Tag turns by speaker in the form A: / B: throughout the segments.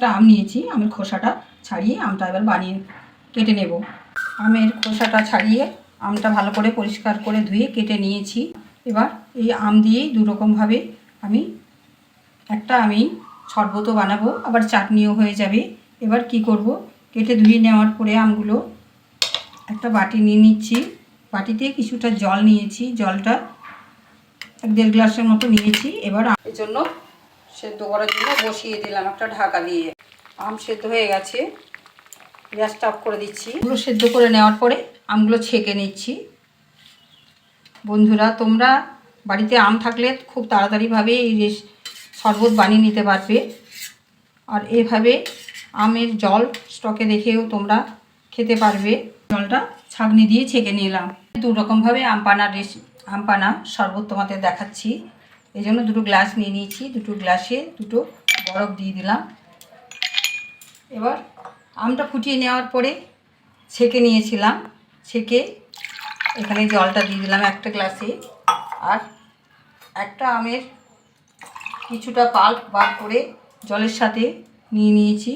A: একটা আম নিয়েছি, আমের খোসাটা ছাড়িয়ে আমটা এবার বানিয়ে কেটে নেব। আমের খোসাটা ছাড়িয়ে আমটা ভালো করে পরিষ্কার করে ধুয়ে কেটে নিয়েছি। এবার এই আম দিয়েই দুরকমভাবে আমি একটা আমি শরবতও বানাবো, আবার চাটনিও হয়ে যাবে। এবার কি করব? কেটে ধুয়ে নেওয়ার পরে আমগুলো একটা বাটি নিয়ে নিচ্ছি। বাটিতে কিছুটা জল নিয়েছি, জলটা এক দেড় গ্লাসের মতো নিয়েছি। এবার এর জন্য সেদ্ধ করার জন্য বসিয়ে দিলাম একটা ঢাকা দিয়ে। আম সেদ্ধ হয়ে গেছে। গ্যাসটা অফ করে দিচ্ছি। এগুলো সেদ্ধ করে নেওয়ার পরে আমগুলো ছেঁকে নিচ্ছি। বন্ধুরা, তোমরা বাড়িতে আম থাকলে খুব তাড়াতাড়িভাবে এই শরবত বানিয়ে নিতে পারবে। আর এভাবে আমের জল স্টকে রেখেও তোমরা খেতে পারবে। জলটা ছাঁকনি দিয়ে ছেঁকে নিলাম। দু রকমভাবে আম পানার রেস আম পানা শরবত তোমাদের দেখাচ্ছি। এই জন্য দুটো গ্লাস নিয়ে নিয়েছি, দুটো গ্লাসে দুটো বরফ দিয়ে দিলাম। এবার আমটা ফুটিয়ে নেওয়ার পরে ছেঁকে নিয়েছিলাম, ছেঁকে এখানে জলটা দিয়ে দিলাম একটা গ্লাসে। আর একটা আমের কিছুটা পাল্প বার করে জলের সাথে নিয়ে নিয়েছি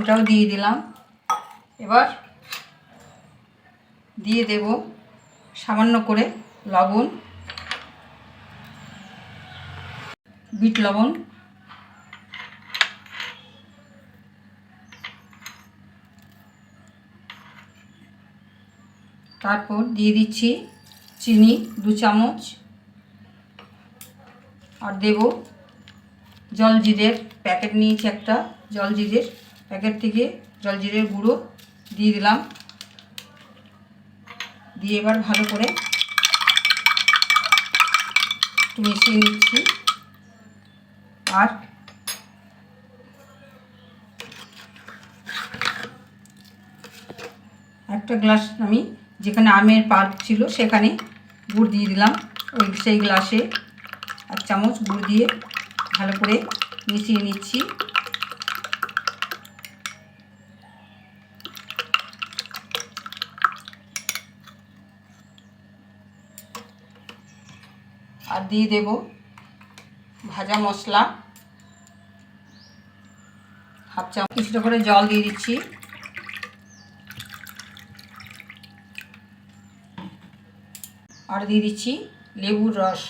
A: এটাও দিয়ে দিলাম। এবার দিয়ে দেব সামান্য করে লবণ। বিট লবণ। তারপর দিয়ে দিচ্ছি চিনি, দু চামচ। আর দেব জলজিরের প্যাকেট নিয়েছি একটা, জলজিরের প্যাকেট থেকে জলজিরের গুঁড়ো দিয়ে দিলাম। দিয়ে এবার ভালো করে মিশিয়ে নিচ্ছি। আর একটা গ্লাস আমি যেখানে আমের পাল্প ছিল সেখানে গুড় দিয়ে দিলাম। ওই সেই গ্লাসে এক চামচ গুড় দিয়ে ভালো করে মিশিয়ে নিচ্ছি। আর দিয়ে দেব ভাজা মশলা। হাফ চামচ কিছুটা করে জল দিয়ে দিচ্ছি। আর দিয়ে দিচ্ছি লেবুর রস।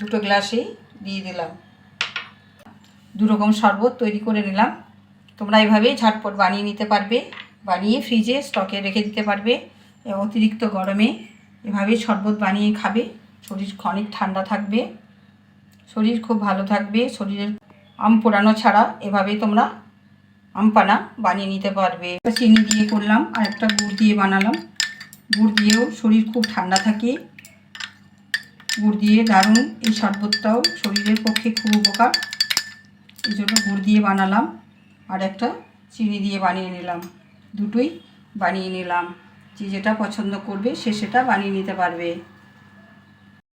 A: দুটো গ্লাসে দিয়ে দিলাম। দু রকম শরবত তৈরি করে নিলাম। তোমরা এভাবেই ঝটপট বানিয়ে নিতে পারবে। বানিয়ে ফ্রিজে স্টকে রেখে দিতে পারবে। অতিরিক্ত গরমে এভাবেই শরবত বানিয়ে খাবে। শরীর অনেক ঠান্ডা থাকবে। শরীর খুব ভালো থাকবে, শরীরের আম পোড়ানো ছাড়া এভাবেই তোমরা আম পানা বানিয়ে নিতে পারবে। চিনি দিয়ে করলাম, আর একটা গুড় দিয়ে বানালাম। গুড় দিয়েও শরীর খুব ঠান্ডা থাকে। গুড় দিয়ে দারুণ এই শরবতটাও শরীরের পক্ষে খুব উপকার। এই জন্য গুড় দিয়ে বানালাম, আর একটা চিনি দিয়ে বানিয়ে নিলাম। দুটোই বানিয়ে নিলাম। যে যেটা পছন্দ করবে সে সেটা বানিয়ে নিতে পারবে।